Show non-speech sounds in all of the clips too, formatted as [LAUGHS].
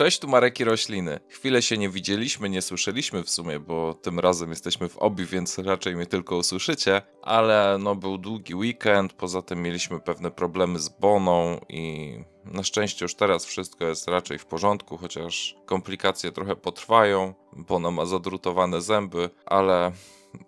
Cześć, tu Mareki Rośliny. Chwilę się nie widzieliśmy, nie słyszeliśmy w sumie, bo tym razem jesteśmy w obi, więc raczej mnie tylko usłyszycie, ale no był długi weekend, poza tym mieliśmy pewne problemy z Boną i na szczęście już teraz wszystko jest raczej w porządku, chociaż komplikacje trochę potrwają, Bona ma zadrutowane zęby, ale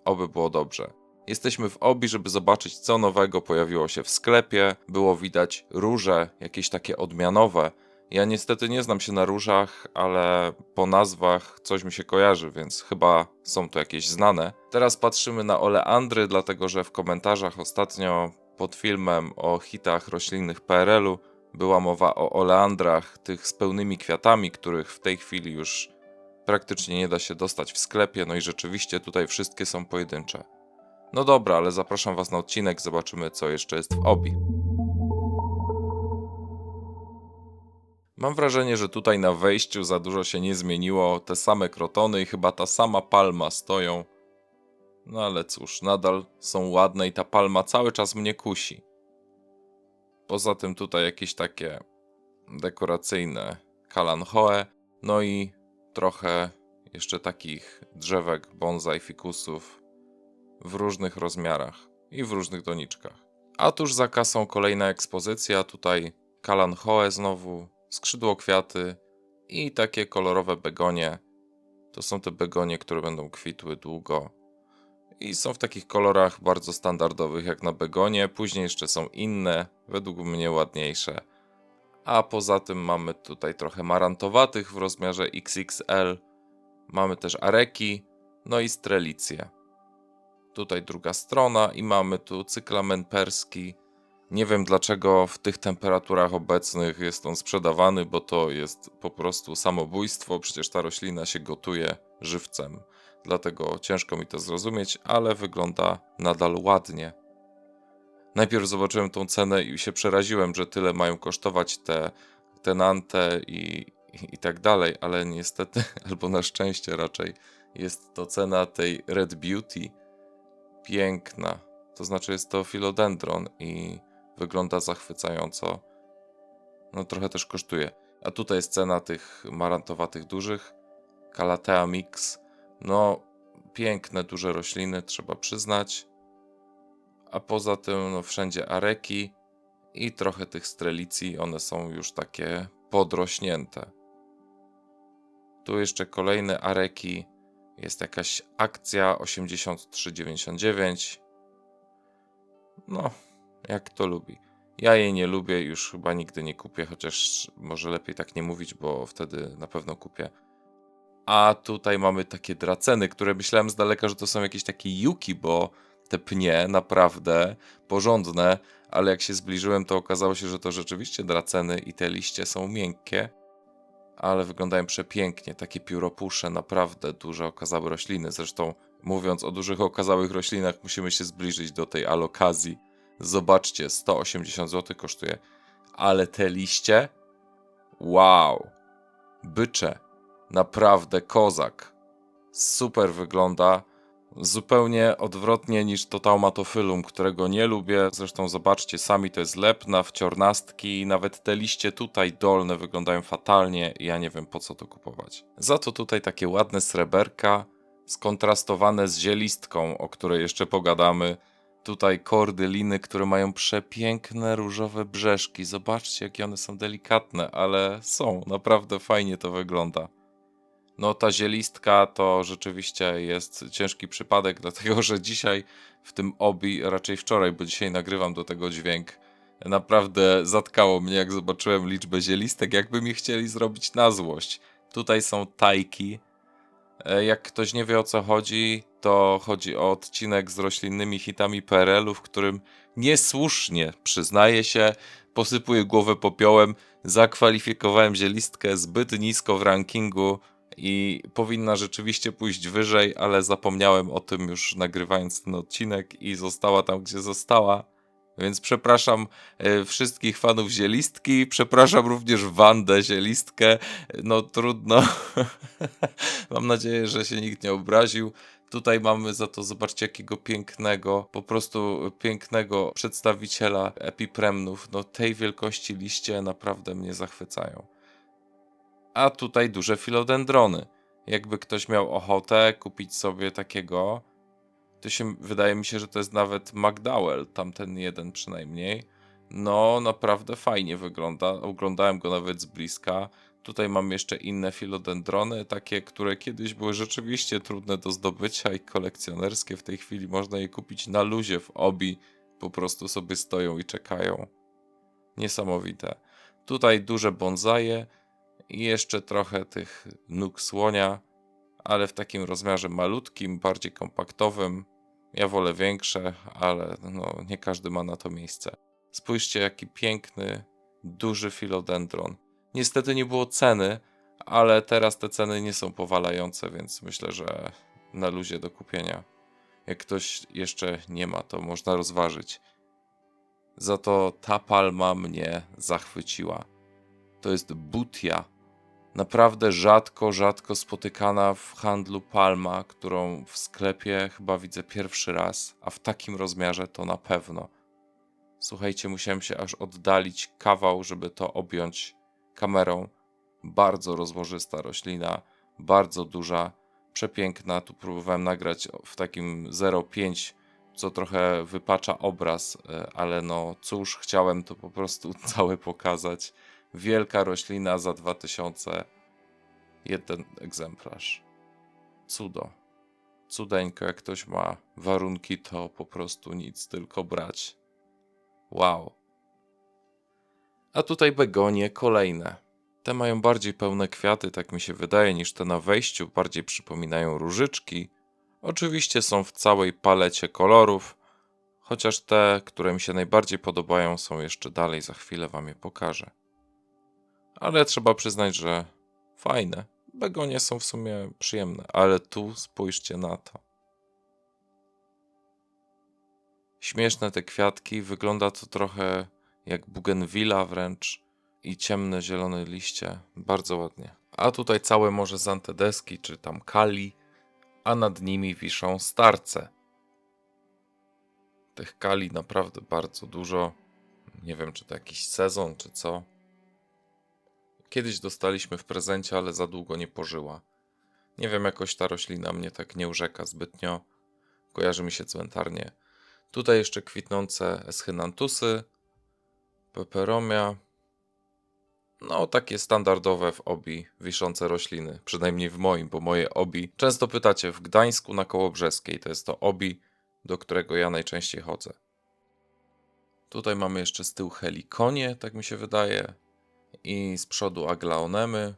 oby było dobrze. Jesteśmy w Obi, żeby zobaczyć, co nowego pojawiło się w sklepie. Było widać róże, jakieś takie odmianowe. Ja niestety nie znam się na różach, ale po nazwach coś mi się kojarzy, więc chyba są to jakieś znane. Teraz patrzymy na oleandry, dlatego że w komentarzach ostatnio pod filmem o hitach roślinnych PRL-u była mowa o oleandrach, tych z pełnymi kwiatami, których w tej chwili już praktycznie nie da się dostać w sklepie. No i rzeczywiście tutaj wszystkie są pojedyncze. No dobra, ale zapraszam Was na odcinek, zobaczymy co jeszcze jest w obi. Mam wrażenie, że tutaj na wejściu za dużo się nie zmieniło. Te same krotony i chyba ta sama palma stoją. No ale cóż, nadal są ładne i ta palma cały czas mnie kusi. Poza tym tutaj jakieś takie dekoracyjne kalanchoe, no i trochę jeszcze takich drzewek, bonsai, fikusów w różnych rozmiarach i w różnych doniczkach. A tuż za kasą kolejna ekspozycja, tutaj kalanchoe znowu, skrzydło kwiaty i takie kolorowe begonie. To są te begonie, które będą kwitły długo. I są w takich kolorach bardzo standardowych jak na begonie. Później jeszcze są inne, według mnie ładniejsze. A poza tym mamy tutaj trochę marantowatych w rozmiarze XXL. Mamy też areki, no i strelicje. Tutaj druga strona i mamy tu cyklamen perski. Nie wiem dlaczego w tych temperaturach obecnych jest on sprzedawany, bo to jest po prostu samobójstwo. Przecież ta roślina się gotuje żywcem. Dlatego ciężko mi to zrozumieć, ale wygląda nadal ładnie. Najpierw zobaczyłem tą cenę i się przeraziłem, że tyle mają kosztować te tenante i, i tak dalej, ale niestety, [LAUGHS] albo na szczęście raczej, jest to cena tej Red Beauty piękna. To znaczy jest to filodendron i wygląda zachwycająco. No trochę też kosztuje. A tutaj jest cena tych marantowatych dużych. Calathea mix. No piękne, duże rośliny, trzeba przyznać. A poza tym no, wszędzie areki i trochę tych strelicji. One są już takie podrośnięte. Tu jeszcze kolejne areki. Jest jakaś akcja 83,99. No, jak to lubi. Ja jej nie lubię, już chyba nigdy nie kupię, chociaż może lepiej tak nie mówić, bo wtedy na pewno kupię. A tutaj mamy takie draceny, które myślałem z daleka, że to są jakieś takie yuki, bo te pnie naprawdę porządne, ale jak się zbliżyłem, to okazało się, że to rzeczywiście draceny i te liście są miękkie, ale wyglądają przepięknie. Takie pióropusze, naprawdę duże okazałe rośliny. Zresztą mówiąc o dużych okazałych roślinach, musimy się zbliżyć do tej alokazji. Zobaczcie, 180 zł kosztuje. Ale te liście? Wow! Bycze. Naprawdę kozak. Super wygląda. Zupełnie odwrotnie niż to taumatofylum, którego nie lubię. Zresztą zobaczcie sami, to jest lepna, wciornastki. Nawet te liście tutaj dolne wyglądają fatalnie i ja nie wiem po co to kupować. Za to tutaj takie ładne sreberka, skontrastowane z zielistką, o której jeszcze pogadamy. Tutaj kordyliny, które mają przepiękne różowe brzeszki. Zobaczcie, jakie one są delikatne, ale są. Naprawdę fajnie to wygląda. No, ta zielistka to rzeczywiście jest ciężki przypadek, [LAUGHS] dlatego że dzisiaj w tym obi, raczej wczoraj, bo dzisiaj nagrywam do tego dźwięk, naprawdę zatkało mnie, jak zobaczyłem liczbę zielistek, jakby mi chcieli zrobić na złość. Tutaj są tajki. E, Jak ktoś nie wie o co chodzi, to chodzi o odcinek z roślinnymi hitami PRL-u, w którym niesłusznie, przyznaję się, posypuję głowę popiołem, zakwalifikowałem zielistkę zbyt nisko w rankingu i powinna rzeczywiście pójść wyżej, ale zapomniałem o tym już nagrywając ten odcinek i została tam, gdzie została. Więc przepraszam e, wszystkich fanów zielistki, przepraszam również Wandę zielistkę. No trudno. [LAUGHS] Mam nadzieję, że się nikt nie obraził. Tutaj mamy za to, zobaczcie, jakiego pięknego, po prostu pięknego przedstawiciela epipremnów. No tej wielkości liście naprawdę mnie zachwycają. A tutaj duże filodendrony. Jakby ktoś miał ochotę kupić sobie takiego, to się wydaje mi się, że to jest nawet McDowell, tamten jeden przynajmniej. No, naprawdę fajnie wygląda. Oglądałem go nawet z bliska. Tutaj mam jeszcze inne filodendrony, takie, które kiedyś były rzeczywiście trudne do zdobycia i kolekcjonerskie. W tej chwili można je kupić na luzie w obi. Po prostu sobie stoją i czekają. Niesamowite. Tutaj duże bonsaje i jeszcze trochę tych nóg słonia, ale w takim rozmiarze malutkim, bardziej kompaktowym. Ja wolę większe, ale no, nie każdy ma na to miejsce. Spójrzcie, jaki piękny, duży filodendron. Niestety nie było ceny, ale teraz te ceny nie są powalające, więc myślę, że na luzie do kupienia. Jak ktoś jeszcze nie ma, to można rozważyć. Za to ta palma mnie zachwyciła. To jest butia. Naprawdę rzadko, rzadko spotykana w handlu palma, którą w sklepie chyba widzę pierwszy raz, a w takim rozmiarze to na pewno. Słuchajcie, musiałem się aż oddalić kawał, żeby to objąć kamerą. Bardzo rozłożysta roślina, bardzo duża, przepiękna. Tu próbowałem nagrać w takim 0,5, co trochę wypacza obraz, e, ale no cóż, chciałem to po prostu [LAUGHS] całe pokazać. Wielka roślina za 2000, jeden egzemplarz. Cudo. Cudeńko, jak ktoś ma warunki, to po prostu nic, tylko brać. Wow. A tutaj begonie kolejne. Te mają bardziej pełne kwiaty, tak mi się wydaje, niż te na wejściu, bardziej przypominają różyczki. Oczywiście są w całej palecie kolorów, chociaż te, które mi się najbardziej podobają, są jeszcze dalej, za chwilę wam je pokażę. Ale trzeba przyznać, że fajne. Begonie są w sumie przyjemne, ale tu spójrzcie na to. Śmieszne te kwiatki, wygląda to trochę jak bugenwila wręcz i ciemne zielone liście, bardzo ładnie. A tutaj całe morze zantedeski czy tam kali, a nad nimi wiszą starce. Tych kali naprawdę bardzo dużo. Nie wiem, czy to jakiś sezon, czy co. Kiedyś dostaliśmy w prezencie, ale za długo nie pożyła. Nie wiem, jakoś ta roślina mnie tak nie urzeka zbytnio. Kojarzy mi się cmentarnie. Tutaj jeszcze kwitnące eschynantusy, peperomia. No, takie standardowe w obi wiszące rośliny, przynajmniej w moim, bo moje obi. Często pytacie w Gdańsku na Kołobrzeskiej, to jest to obi, do którego ja najczęściej chodzę. Tutaj mamy jeszcze z tyłu helikonie, tak mi się wydaje, i z przodu aglaonemy,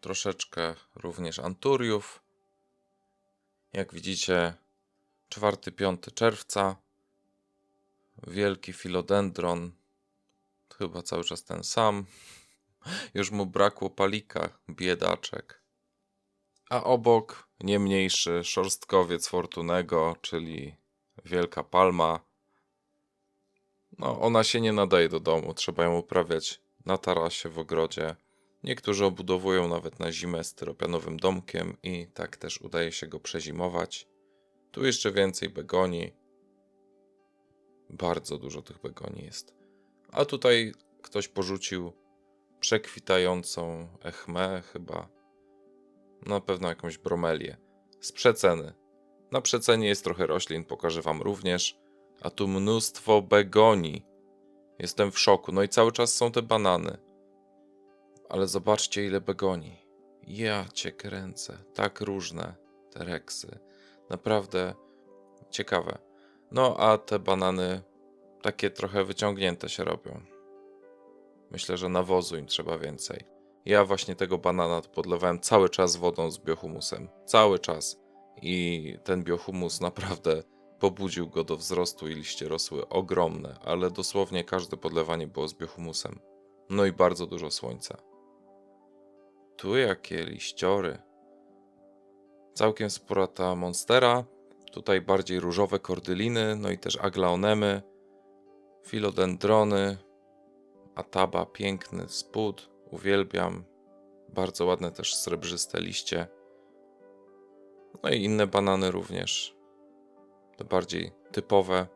troszeczkę również anturiów. Jak widzicie, 4-5 czerwca, wielki filodendron, chyba cały czas ten sam. Już mu brakło palika, biedaczek. A obok nie mniejszy szorstkowiec Fortunego, czyli wielka palma. No, ona się nie nadaje do domu, trzeba ją uprawiać na tarasie w ogrodzie. Niektórzy obudowują nawet na zimę styropianowym domkiem i tak też udaje się go przezimować. Tu jeszcze więcej begoni. Bardzo dużo tych begoni jest. A tutaj ktoś porzucił przekwitającą echmę chyba. Na pewno jakąś bromelię. Z przeceny. Na przecenie jest trochę roślin, pokażę wam również. A tu mnóstwo begoni. Jestem w szoku. No i cały czas są te banany. Ale zobaczcie ile begoni. Ja cię kręcę. Tak różne te reksy. Naprawdę ciekawe. No a te banany takie trochę wyciągnięte się robią. Myślę, że nawozu im trzeba więcej. Ja właśnie tego banana podlewałem cały czas wodą z biohumusem. Cały czas. I ten biohumus naprawdę pobudził go do wzrostu i liście rosły ogromne, ale dosłownie każde podlewanie było z biohumusem. No i bardzo dużo słońca. Tu jakie liściory. Całkiem spora ta monstera. Tutaj bardziej różowe kordyliny, no i też aglaonemy, filodendrony, ataba, piękny spód, uwielbiam. Bardzo ładne też srebrzyste liście. No i inne banany również. Bardziej typowe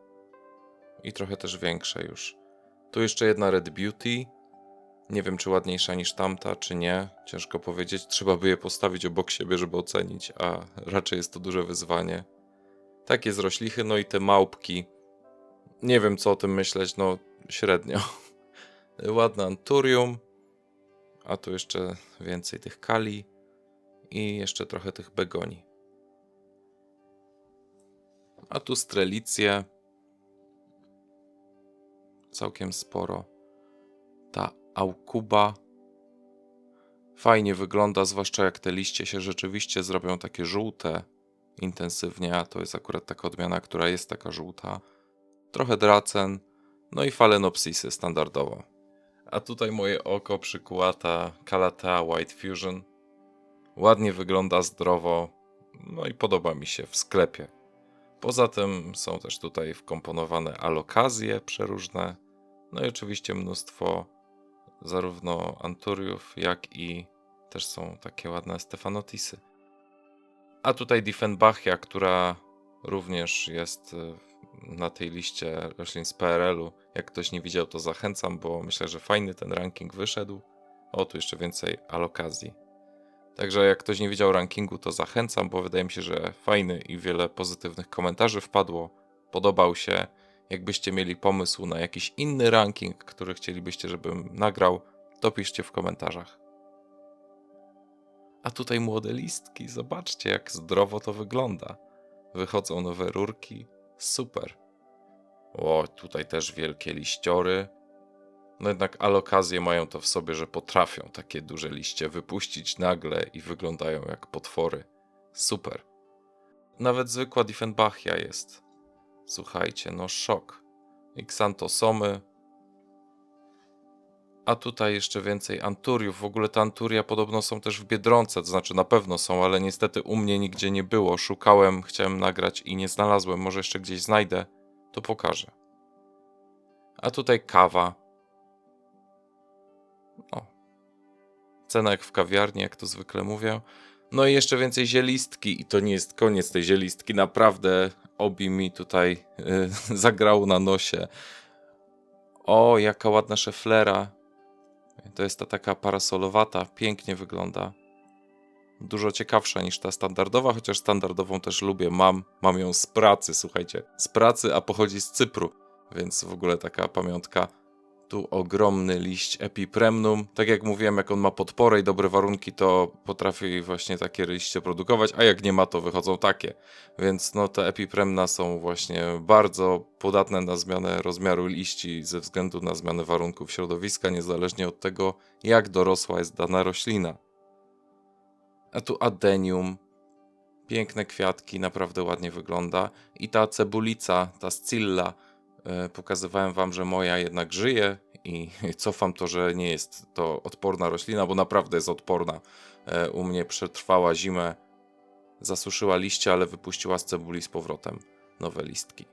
i trochę też większe już. Tu jeszcze jedna Red Beauty. Nie wiem, czy ładniejsza niż tamta, czy nie. Ciężko powiedzieć. Trzeba by je postawić obok siebie, żeby ocenić, a raczej jest to duże wyzwanie. Takie z roślichy, no i te małpki. Nie wiem, co o tym myśleć, no średnio. [LAUGHS] Ładne anturium, a tu jeszcze więcej tych kali i jeszcze trochę tych begoni. A tu strelicje. Całkiem sporo. Ta aukuba fajnie wygląda, zwłaszcza jak te liście się rzeczywiście zrobią takie żółte intensywnie, a to jest akurat taka odmiana, która jest taka żółta. Trochę dracen, no i falenopsisy standardowo. A tutaj moje oko przykułata Calathea White Fusion. Ładnie wygląda, zdrowo, no i podoba mi się w sklepie. Poza tym są też tutaj wkomponowane alokazje przeróżne, no i oczywiście mnóstwo zarówno anturiów, jak i też są takie ładne stefanotisy. A tutaj Diefenbachia, która również jest e, na tej liście roślin z PRL-u. Jak ktoś nie widział, to zachęcam, bo myślę, że fajny ten ranking wyszedł. O, tu jeszcze więcej alokazji. Także jak ktoś nie widział rankingu, to zachęcam, bo wydaje mi się, że fajny i wiele pozytywnych komentarzy wpadło. Podobał się. Jakbyście mieli pomysł na jakiś inny ranking, który chcielibyście, żebym nagrał, to piszcie w komentarzach. A tutaj młode listki, zobaczcie jak zdrowo to wygląda. Wychodzą nowe rurki, super. O, tutaj też wielkie liściory. No jednak alokazje mają to w sobie, że potrafią takie duże liście wypuścić nagle i wyglądają jak potwory. Super. Nawet zwykła Diefenbachia jest. Słuchajcie, no szok. Xantosomy. A tutaj jeszcze więcej anturiów. W ogóle te anturia podobno są też w Biedronce, to znaczy na pewno są, ale niestety u mnie nigdzie nie było. Szukałem, chciałem nagrać i nie znalazłem. Może jeszcze gdzieś znajdę, to pokażę. A tutaj kawa. O. Cena jak w kawiarni, jak to zwykle mówię. No i jeszcze więcej zielistki i to nie jest koniec tej zielistki. Naprawdę obi mi tutaj yy, [LAUGHS] zagrał na nosie. O, jaka ładna szeflera. To jest ta taka parasolowata, pięknie wygląda. Dużo ciekawsza niż ta standardowa, chociaż standardową też lubię. Mam, mam ją z pracy, słuchajcie. Z pracy, a pochodzi z Cypru, więc w ogóle taka pamiątka. Tu ogromny liść Epipremnum. Tak jak mówiłem, jak on ma podporę i dobre warunki, to potrafi właśnie takie liście produkować, a jak nie ma, to wychodzą takie. Więc no te Epipremna są właśnie bardzo podatne na zmianę rozmiaru liści ze względu na zmianę warunków środowiska, niezależnie od tego, jak dorosła jest dana roślina. A tu adenium. Piękne kwiatki, naprawdę ładnie wygląda. I ta cebulica, ta scilla, pokazywałem wam, że moja jednak żyje i [LAUGHS] cofam to, że nie jest to odporna roślina, bo naprawdę jest odporna. E, U mnie przetrwała zimę, zasuszyła liście, ale wypuściła z cebuli z powrotem nowe listki.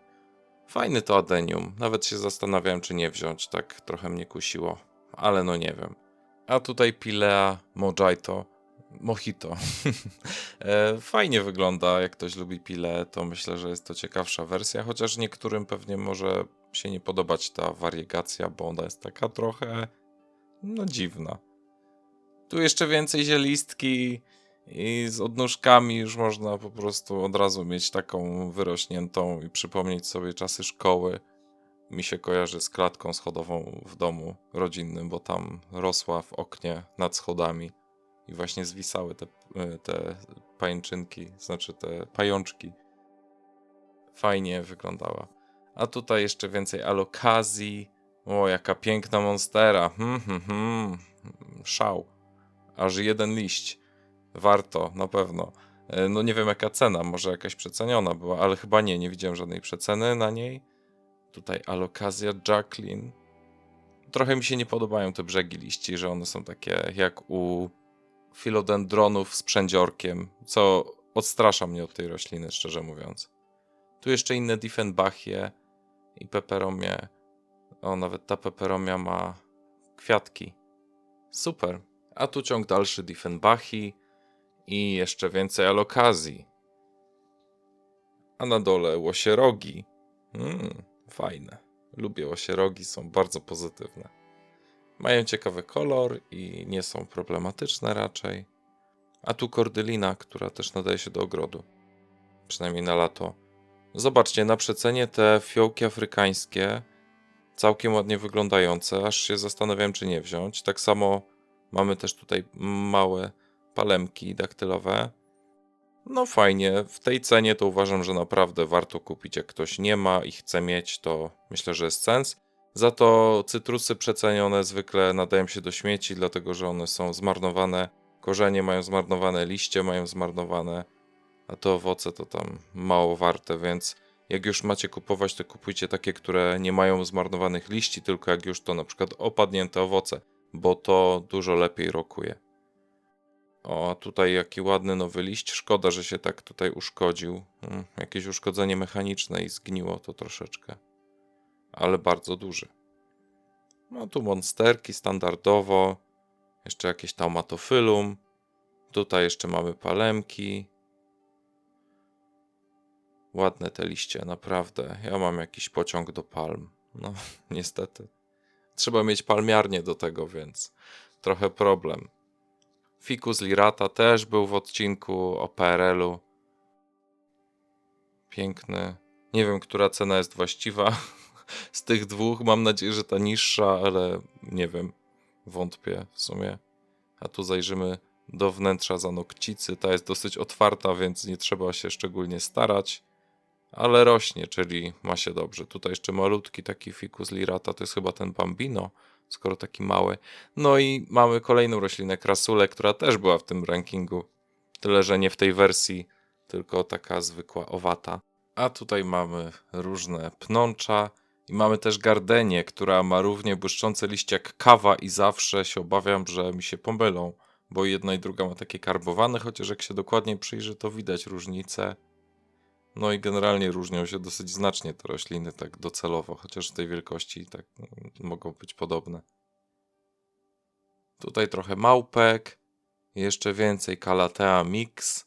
Fajny to adenium. Nawet się zastanawiałem, czy nie wziąć, tak trochę mnie kusiło, ale no nie wiem. A tutaj Pilea Mojito. Mojito. [LAUGHS] E, Fajnie wygląda, jak ktoś lubi pile, to myślę, że jest to ciekawsza wersja, chociaż niektórym pewnie może się nie podobać ta wariegacja, bo ona jest taka trochę no dziwna. Tu jeszcze więcej zielistki i z odnóżkami już można po prostu od razu mieć taką wyrośniętą i przypomnieć sobie czasy szkoły. Mi się kojarzy z klatką schodową w domu rodzinnym, bo tam rosła w oknie nad schodami i właśnie zwisały te, y, te pajęczynki, znaczy te pajączki. Fajnie wyglądała. A tutaj jeszcze więcej alokazji. O, jaka piękna monstera. Hmm, hmm, hmm. Szał. Aż jeden liść. Warto, na pewno. E, No nie wiem jaka cena, może jakaś przeceniona była, ale chyba nie, nie widziałem żadnej przeceny na niej. Tutaj alokazja Jacqueline. Trochę mi się nie podobają te brzegi liści, że one są takie jak u filodendronów z przędziorkiem, co odstrasza mnie od tej rośliny, szczerze mówiąc. Tu jeszcze inne Diefenbachie i peperomie. O, nawet ta peperomia ma kwiatki. Super. A tu ciąg dalszy Diefenbachi i jeszcze więcej alokazji. A na dole łosierogi. Mm, fajne. Lubię łosierogi, są bardzo pozytywne. Mają ciekawy kolor i nie są problematyczne raczej. A tu kordylina, która też nadaje się do ogrodu. Przynajmniej na lato. Zobaczcie, na przecenie te fiołki afrykańskie całkiem ładnie wyglądające, aż się zastanawiałem, czy nie wziąć. Tak samo mamy też tutaj małe palemki daktylowe. No fajnie, w tej cenie to uważam, że naprawdę warto kupić. Jak ktoś nie ma i chce mieć, to myślę, że jest sens. Za to cytrusy przecenione zwykle nadają się do śmieci, dlatego że one są zmarnowane. Korzenie mają zmarnowane, liście mają zmarnowane, a te owoce to tam mało warte, więc jak już macie kupować, to kupujcie takie, które nie mają zmarnowanych liści, tylko jak już to na przykład opadnięte owoce, bo to dużo lepiej rokuje. O, a tutaj jaki ładny nowy liść. Szkoda, że się tak tutaj uszkodził. Mm, jakieś uszkodzenie mechaniczne i zgniło to troszeczkę. Ale bardzo duży. No tu monsterki standardowo. Jeszcze jakieś taumatofylum. Tutaj jeszcze mamy palemki. Ładne te liście, naprawdę. Ja mam jakiś pociąg do palm. No, [LAUGHS] niestety. Trzeba mieć palmiarnię do tego, więc trochę problem. Ficus lirata też był w odcinku o PRL-u. Piękny. Nie wiem, która cena jest właściwa [LAUGHS] z tych dwóch. Mam nadzieję, że ta niższa, ale nie wiem. Wątpię w sumie. A tu zajrzymy do wnętrza zanokcicy. Ta jest dosyć otwarta, więc nie trzeba się szczególnie starać. Ale rośnie, czyli ma się dobrze. Tutaj jeszcze malutki taki ficus lirata, to jest chyba ten bambino, skoro taki mały. No i mamy kolejną roślinę, krasulę, która też była w tym rankingu. Tyle, że nie w tej wersji, tylko taka zwykła owata. A tutaj mamy różne pnącza i mamy też gardenię, która ma równie błyszczące liście jak kawa i zawsze się obawiam, że mi się pomylą, bo jedna i druga ma takie karbowane, chociaż jak się dokładnie przyjrzy, to widać różnicę. No i generalnie różnią się dosyć znacznie te rośliny, tak docelowo, chociaż w tej wielkości tak mm, mogą być podobne. Tutaj trochę małpek, jeszcze więcej Calathea mix.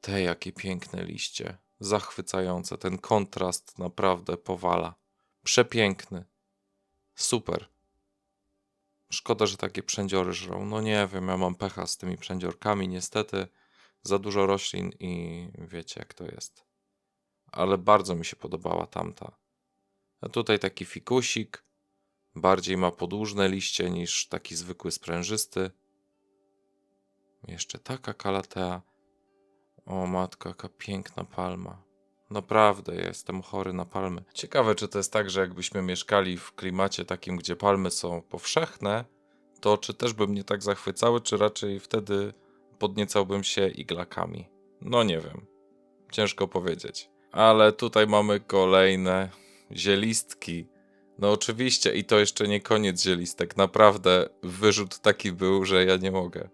Te jakie piękne liście, zachwycające, ten kontrast naprawdę powala. Przepiękny. Super. Szkoda, że takie przędziory żrą. No nie wiem, ja mam pecha z tymi przędziorkami, niestety. Za dużo roślin i wiecie jak to jest. Ale bardzo mi się podobała tamta. A tutaj taki fikusik. Bardziej ma podłużne liście niż taki zwykły sprężysty. Jeszcze taka kalatea. O matko, jaka piękna palma. Naprawdę jestem chory na palmy. Ciekawe, czy to jest tak, że jakbyśmy mieszkali w klimacie takim, gdzie palmy są powszechne, to czy też by mnie tak zachwycały, czy raczej wtedy podniecałbym się iglakami. No nie wiem. Ciężko powiedzieć. Ale tutaj mamy kolejne zielistki. No oczywiście, i to jeszcze nie koniec zielistek. Naprawdę wyrzut taki był, że ja nie mogę.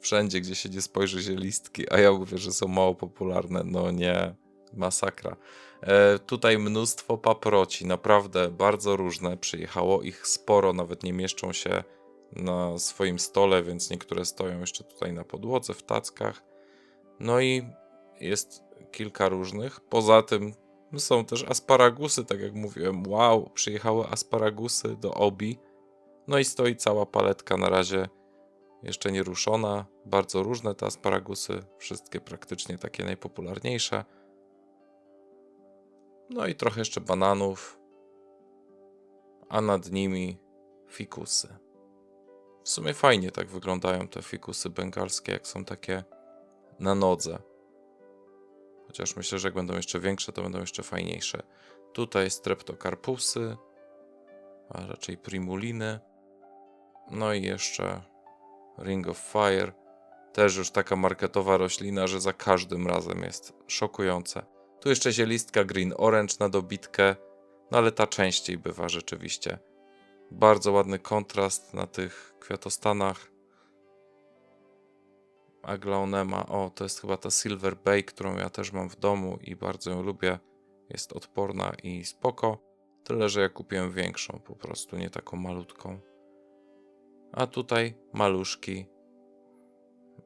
Wszędzie, gdzie się nie spojrzy zielistki, a ja mówię, że są mało popularne. No nie, masakra. E, tutaj mnóstwo paproci, naprawdę bardzo różne. Przyjechało ich sporo, nawet nie mieszczą się na swoim stole, więc niektóre stoją jeszcze tutaj na podłodze, w tackach. No i jest kilka różnych. Poza tym są też asparagusy, tak jak mówiłem. Wow, przyjechały asparagusy do obi. No i stoi cała paletka na razie jeszcze nie ruszona. Bardzo różne te asparagusy, wszystkie praktycznie takie najpopularniejsze. No i trochę jeszcze bananów, a nad nimi fikusy. W sumie fajnie tak wyglądają te fikusy bengalskie, jak są takie na nodze. Chociaż myślę, że jak będą jeszcze większe, to będą jeszcze fajniejsze. Tutaj streptokarpusy, a raczej primuliny. No i jeszcze Ring of Fire. Też już taka marketowa roślina, że za każdym razem jest szokujące. Tu jeszcze zielistka Green Orange na dobitkę, no ale ta częściej bywa rzeczywiście. Bardzo ładny kontrast na tych kwiatostanach. Aglaonema, o to jest chyba ta Silver Bay, którą ja też mam w domu i bardzo ją lubię. Jest odporna i spoko. Tyle, że ja kupiłem większą po prostu, nie taką malutką. A tutaj maluszki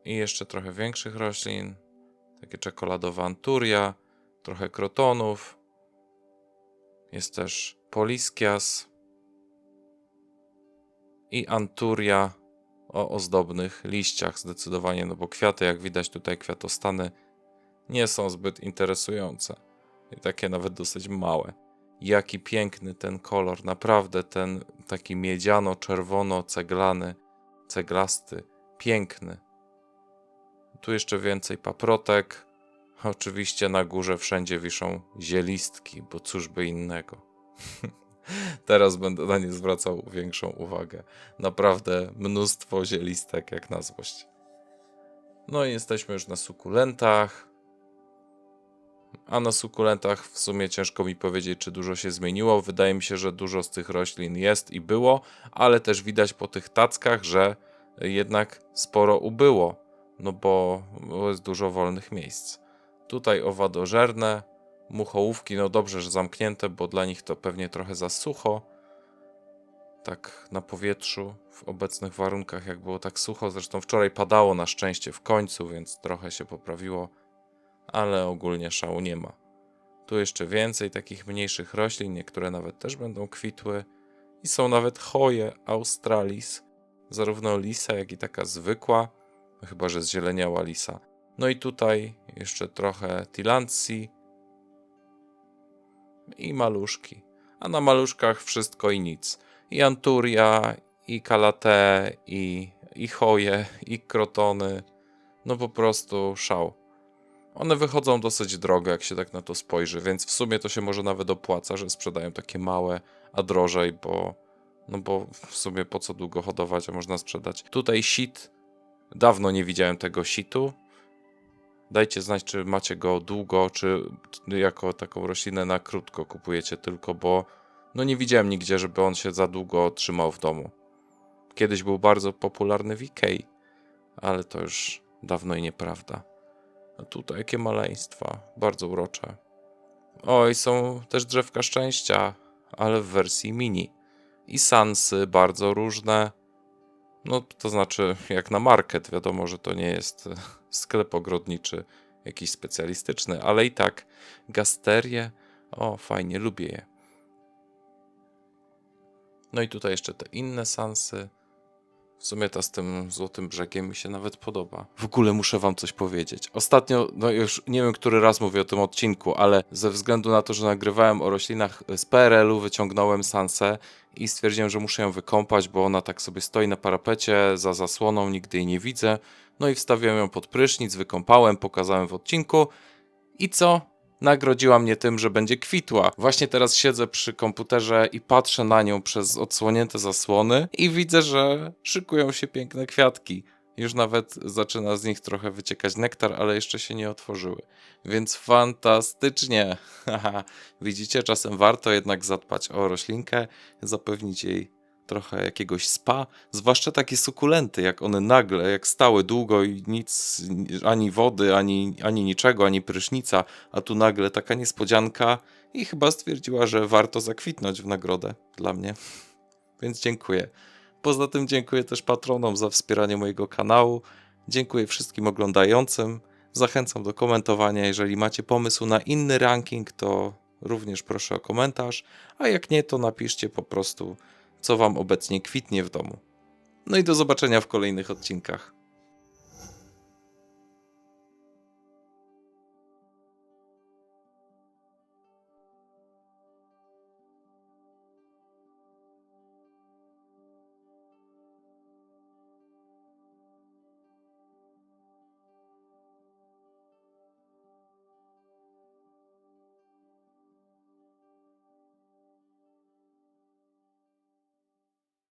i jeszcze trochę większych roślin. Takie czekoladowa anturia, trochę krotonów. Jest też poliskias i anturia o ozdobnych liściach zdecydowanie, no bo kwiaty, jak widać tutaj kwiatostany nie są zbyt interesujące. I takie nawet dosyć małe. Jaki piękny ten kolor, naprawdę ten taki miedziano-czerwono-ceglany, ceglasty, piękny. Tu jeszcze więcej paprotek. Oczywiście na górze wszędzie wiszą zielistki, bo cóż by innego. [LAUGHS] Teraz będę na nie zwracał większą uwagę. Naprawdę mnóstwo zielistek jak na złość. No i jesteśmy już na sukulentach. A na sukulentach w sumie ciężko mi powiedzieć, czy dużo się zmieniło. Wydaje mi się, że dużo z tych roślin jest i było, ale też widać po tych tackach, że jednak sporo ubyło, no bo jest dużo wolnych miejsc. Tutaj owadożerne, muchołówki, no dobrze, że zamknięte, bo dla nich to pewnie trochę za sucho. Tak na powietrzu, w obecnych warunkach, jak było tak sucho. Zresztą wczoraj padało na szczęście w końcu, więc trochę się poprawiło, ale ogólnie szału nie ma. Tu jeszcze więcej takich mniejszych roślin, niektóre nawet też będą kwitły. I są nawet choje Australis, zarówno lisa, jak i taka zwykła, chyba że zzieleniała lisa. No i tutaj jeszcze trochę tilancji i maluszki. A na maluszkach wszystko i nic. I anturia, i kalate, i, i choje, i krotony. No po prostu szał. One wychodzą dosyć drogo, jak się tak na to spojrzy, więc w sumie to się może nawet opłaca, że sprzedają takie małe, a drożej, bo no bo w sumie po co długo hodować, a można sprzedać. Tutaj sit. Dawno nie widziałem tego situ. Dajcie znać, czy macie go długo, czy jako taką roślinę na krótko kupujecie tylko, bo no nie widziałem nigdzie, żeby on się za długo trzymał w domu. Kiedyś był bardzo popularny w Ikei, ale to już dawno i nieprawda. A tutaj jakie maleństwa, bardzo urocze. Oj, są też drzewka szczęścia, ale w wersji mini. I sansy bardzo różne. No, to znaczy, jak na market, wiadomo, że to nie jest sklep ogrodniczy jakiś specjalistyczny, ale i tak gasterie. O, fajnie, lubię je. No i tutaj jeszcze te inne sansy. W sumie ta z tym złotym brzegiem mi się nawet podoba. W ogóle muszę wam coś powiedzieć. Ostatnio, no już nie wiem, który raz mówię o tym odcinku, ale ze względu na to, że nagrywałem o roślinach z PRL-u, wyciągnąłem sansę i stwierdziłem, że muszę ją wykąpać, bo ona tak sobie stoi na parapecie za zasłoną, nigdy jej nie widzę. No i wstawiłem ją pod prysznic, wykąpałem, pokazałem w odcinku. I co? Nagrodziła mnie tym, że będzie kwitła. Właśnie teraz siedzę przy komputerze i patrzę na nią przez odsłonięte zasłony i widzę, że szykują się piękne kwiatki. Już nawet zaczyna z nich trochę wyciekać nektar, ale jeszcze się nie otworzyły. Więc fantastycznie. [LAUGHS] Widzicie, czasem warto jednak zadbać o roślinkę, zapewnić jej trochę jakiegoś spa, zwłaszcza takie sukulenty, jak one nagle, jak stały długo i nic, ani wody, ani, ani niczego, ani prysznica, a tu nagle taka niespodzianka i chyba stwierdziła, że warto zakwitnąć w nagrodę dla mnie. [LAUGHS] Więc dziękuję. Poza tym dziękuję też patronom za wspieranie mojego kanału. Dziękuję wszystkim oglądającym. Zachęcam do komentowania. Jeżeli macie pomysł na inny ranking, to również proszę o komentarz. A jak nie, to napiszcie po prostu, co Wam obecnie kwitnie w domu. No i do zobaczenia w kolejnych odcinkach.